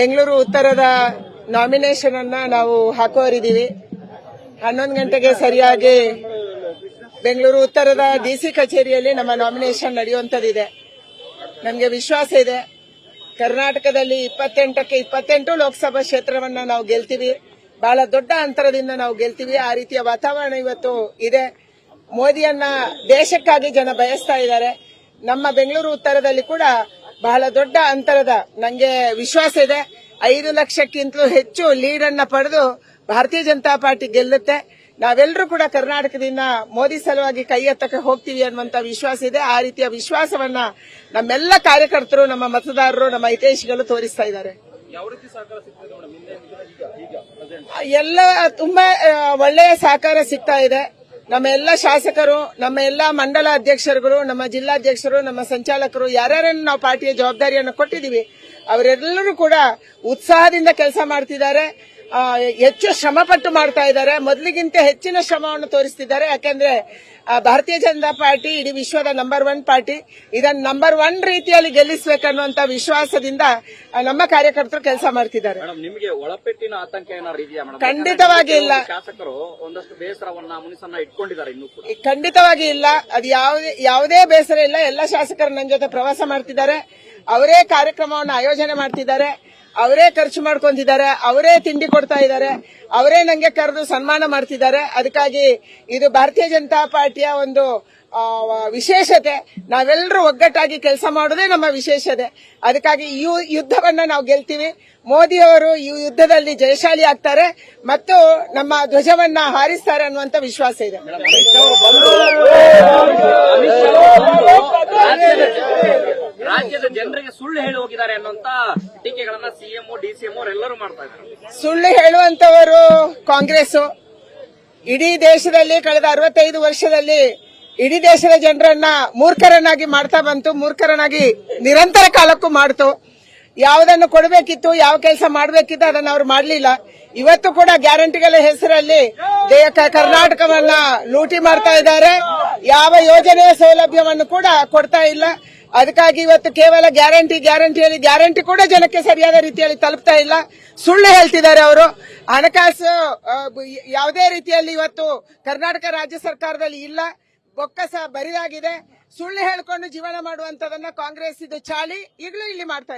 ಬೆಂಗಳೂರು ಉತ್ತರದ ನಾಮಿನೇಷನ್ ಅನ್ನ ನಾವು ಹಾಕೋರಿದೀವಿ ಹನ್ನೊಂದು ಗಂಟೆಗೆ ಸರಿಯಾಗಿ ಬೆಂಗಳೂರು ಉತ್ತರದ ಡಿಸಿ ಕಚೇರಿಯಲ್ಲಿ ನಮ್ಮ ನಾಮಿನೇಷನ್ ನಡೆಯುವಂತದಿದೆ ನಮಗೆ ವಿಶ್ವಾಸ ಇದೆ. ಕರ್ನಾಟಕದಲ್ಲಿ ಇಪ್ಪತ್ತೆಂಟಕ್ಕೆ ಇಪ್ಪತ್ತೆಂಟು ಲೋಕಸಭಾ ಕ್ಷೇತ್ರವನ್ನ ನಾವು ಗೆಲ್ತೀವಿ. ಬಹಳ ದೊಡ್ಡ ಅಂತರದಿಂದ ನಾವು ಗೆಲ್ತೀವಿ. ಆ ರೀತಿಯ ವಾತಾವರಣ ಇವತ್ತು ಇದೆ. ಮೋದಿಯನ್ನ ದೇಶಕ್ಕಾಗಿ ಜನ ಬಯಸ್ತಾ ಇದ್ದಾರೆ. ನಮ್ಮ ಬೆಂಗಳೂರು ಉತ್ತರದಲ್ಲಿ ಕೂಡ ಬಹಳ ದೊಡ್ಡ ಅಂತರದ ನನಗೆ ವಿಶ್ವಾಸ ಇದೆ. ಐದು ಲಕ್ಷಕ್ಕಿಂತಲೂ ಹೆಚ್ಚು ಲೀಡ್ ಅನ್ನ ಪಡೆದು ಭಾರತೀಯ ಜನತಾ ಪಾರ್ಟಿ ಗೆಲ್ಲುತ್ತೆ. ನಾವೆಲ್ಲರೂ ಕೂಡ ಕರ್ನಾಟಕದಿಂದ ಮೋದಿ ಸಲುವಾಗಿ ಕೈ ಎತ್ತಕ್ಕೆ ಹೋಗ್ತೀವಿ ಅನ್ನುವಂತ ವಿಶ್ವಾಸ ಇದೆ. ಆ ರೀತಿಯ ವಿಶ್ವಾಸವನ್ನ ನಮ್ಮೆಲ್ಲ ಕಾರ್ಯಕರ್ತರು ನಮ್ಮ ಮತದಾರರು ನಮ್ಮ ಹಿತೈಷಿಗಳು ತೋರಿಸ್ತಾ ಇದ್ದಾರೆ. ಎಲ್ಲ ತುಂಬಾ ಒಳ್ಳೆಯ ಸಹಕಾರ ಸಿಗ್ತಾ ಇದೆ. ನಮ್ಮ ಎಲ್ಲ ಶಾಸಕರು ನಮ್ಮ ಎಲ್ಲ ಮಂಡಲ ಅಧ್ಯಕ್ಷರುಗಳು, ನಮ್ಮ ಜಿಲ್ಲಾಧ್ಯಕ್ಷರು, ನಮ್ಮ ಸಂಚಾಲಕರು, ಯಾರ್ಯಾರನ್ನು ನಾವು ಪಾರ್ಟಿಯ ಜವಾಬ್ದಾರಿಯನ್ನು ಕೊಟ್ಟಿದ್ದೀವಿ, ಅವರೆಲ್ಲರೂ ಕೂಡ ಉತ್ಸಾಹದಿಂದ ಕೆಲಸ ಮಾಡ್ತಿದ್ದಾರೆ. ಹೆಚ್ಚು ಶ್ರಮಪಟ್ಟು ಮಾಡ್ತಾ ಇದ್ದಾರೆ. ಮೊದಲಿಗಿಂತ ಹೆಚ್ಚಿನ ಶ್ರಮವನ್ನು ತೋರಿಸ್ತಿದ್ದಾರೆ. ಯಾಕೆಂದ್ರೆ ಭಾರತೀಯ ಜನತಾ ಪಾರ್ಟಿ ಇಡೀ ವಿಶ್ವದ ನಂಬರ್ ಒನ್ ಪಾರ್ಟಿ. ಇದನ್ನ ನಂಬರ್ ಒನ್ ರೀತಿಯಲ್ಲಿ ಗೆಲ್ಲಿಸಬೇಕನ್ನುವಂತ ವಿಶ್ವಾಸದಿಂದ ನಮ್ಮ ಕಾರ್ಯಕರ್ತರು ಕೆಲಸ ಮಾಡ್ತಿದ್ದಾರೆ. ನಿಮಗೆ ಒಳಪೆಟ್ಟಿನ ಆತಂಕ ಏನಾದ್ರು ಇದೆಯಾ ಮೇಡಮ್? ಖಂಡಿತವಾಗಿ ಇಲ್ಲ. ಶಾಸಕರು ಒಂದಷ್ಟು ಬೇಸರವನ್ನ ಮುನಿಸನ್ನ ಇಟ್ಕೊಂಡಿದ್ದಾರೆ ಇನ್ನೂ ಖಂಡಿತವಾಗಿ ಇಲ್ಲ. ಅದು ಯಾವುದೇ ಯಾವುದೇ ಬೇಸರ ಇಲ್ಲ. ಎಲ್ಲ ಶಾಸಕರು ನನ್ನ ಜೊತೆ ಪ್ರವಾಸ ಮಾಡ್ತಿದ್ದಾರೆ. ಅವರೇ ಕಾರ್ಯಕ್ರಮವನ್ನು ಆಯೋಜನೆ ಮಾಡ್ತಿದ್ದಾರೆ. ಅವರೇ ಖರ್ಚು ಮಾಡ್ಕೊಂತಿದ್ದಾರೆ ಅವರೇ ತಿಂಡಿ ಕೊಡ್ತಾ ಇದ್ದಾರೆ, ಅವರೇ ನಂಗೆ ಕರೆದು ಸನ್ಮಾನ ಮಾಡ್ತಿದ್ದಾರೆ. ಅದಕ್ಕಾಗಿ ಇದು ಭಾರತೀಯ ಜನತಾ ಪಾರ್ಟಿಯ ಒಂದು ವಿಶೇಷತೆ. ನಾವೆಲ್ಲರೂ ಒಗ್ಗಟ್ಟಾಗಿ ಕೆಲಸ ಮಾಡೋದೇ ನಮ್ಮ ವಿಶೇಷತೆ. ಅದಕ್ಕಾಗಿ ಈ ಯುದ್ಧವನ್ನ ನಾವು ಗೆಲ್ತೀವಿ. ಮೋದಿ ಅವರು ಈ ಯುದ್ಧದಲ್ಲಿ ಜಯಶಾಲಿ ಆಗ್ತಾರೆ ಮತ್ತು ನಮ್ಮ ಧ್ವಜವನ್ನ ಹಾರಿಸ್ತಾರೆ ಅನ್ನುವಂತ ವಿಶ್ವಾಸ ಇದೆ. ಸುಳ್ಳು ಹೇಳಿ ಹೋಗಿದ್ದಾರೆ ಅನ್ನುವಂತ ಟೀಕೆಗಳನ್ನ ಸಿಎಂ ಡಿಸಿಎಂ ಎಲ್ಲರೂ ಮಾಡ್ತಾ ಇದ್ದಾರೆ. ಸುಳ್ಳು ಹೇಳುವಂತವರು ಕಾಂಗ್ರೆಸ್. ಇಡೀ ದೇಶದಲ್ಲಿ ಕಳೆದ ಅರವತ್ತೈದು ವರ್ಷದಲ್ಲಿ ಇಡೀ ದೇಶದ ಜನರನ್ನ ಮೂರ್ಖರನ್ನಾಗಿ ಮಾಡ್ತಾ ಬಂತು, ಮೂರ್ಖರನ್ನಾಗಿ ನಿರಂತರ ಕಾಲಕ್ಕೂ ಮಾಡ್ತು. ಯಾವುದನ್ನು ಕೊಡಬೇಕಿತ್ತು, ಯಾವ ಕೆಲಸ ಮಾಡಬೇಕಿತ್ತು ಅದನ್ನ ಅವ್ರು ಮಾಡಲಿಲ್ಲ. ಇವತ್ತು ಕೂಡ ಗ್ಯಾರಂಟಿಗಳ ಹೆಸರಲ್ಲಿ ಕರ್ನಾಟಕವನ್ನ ಲೂಟಿ ಮಾಡ್ತಾ ಇದ್ದಾರೆ. ಯಾವ ಯೋಜನೆಯ ಸೌಲಭ್ಯವನ್ನು ಕೂಡ ಕೊಡ್ತಾ ಇಲ್ಲ. ಅದಕ್ಕಾಗಿ ಇವತ್ತು ಕೇವಲ ಗ್ಯಾರಂಟಿ ಗ್ಯಾರಂಟಿಯಲ್ಲಿ ಗ್ಯಾರಂಟಿ ಕೂಡ ಜನಕ್ಕೆ ಸರಿಯಾದ ರೀತಿಯಲ್ಲಿ ತಲುಪ್ತಾ ಇಲ್ಲ. ಸುಳ್ಳು ಹೇಳ್ತಿದ್ದಾರೆ ಅವರು. ಹಣಕಾಸು ಯಾವುದೇ ರೀತಿಯಲ್ಲಿ ಇವತ್ತು ಕರ್ನಾಟಕ ರಾಜ್ಯ ಸರ್ಕಾರದಲ್ಲಿ ಇಲ್ಲ. ಬೊಕ್ಕಸ ಬರಿದಾಗಿದೆ. ಸುಳ್ಳು ಹೇಳಿಕೊಂಡು ಜೀವನ ಮಾಡುವಂತದನ್ನ ಕಾಂಗ್ರೆಸ್ ಇದು ಚಾಳಿ. ಈಗಲೂ ಇಲ್ಲಿ ಮಾಡ್ತಾ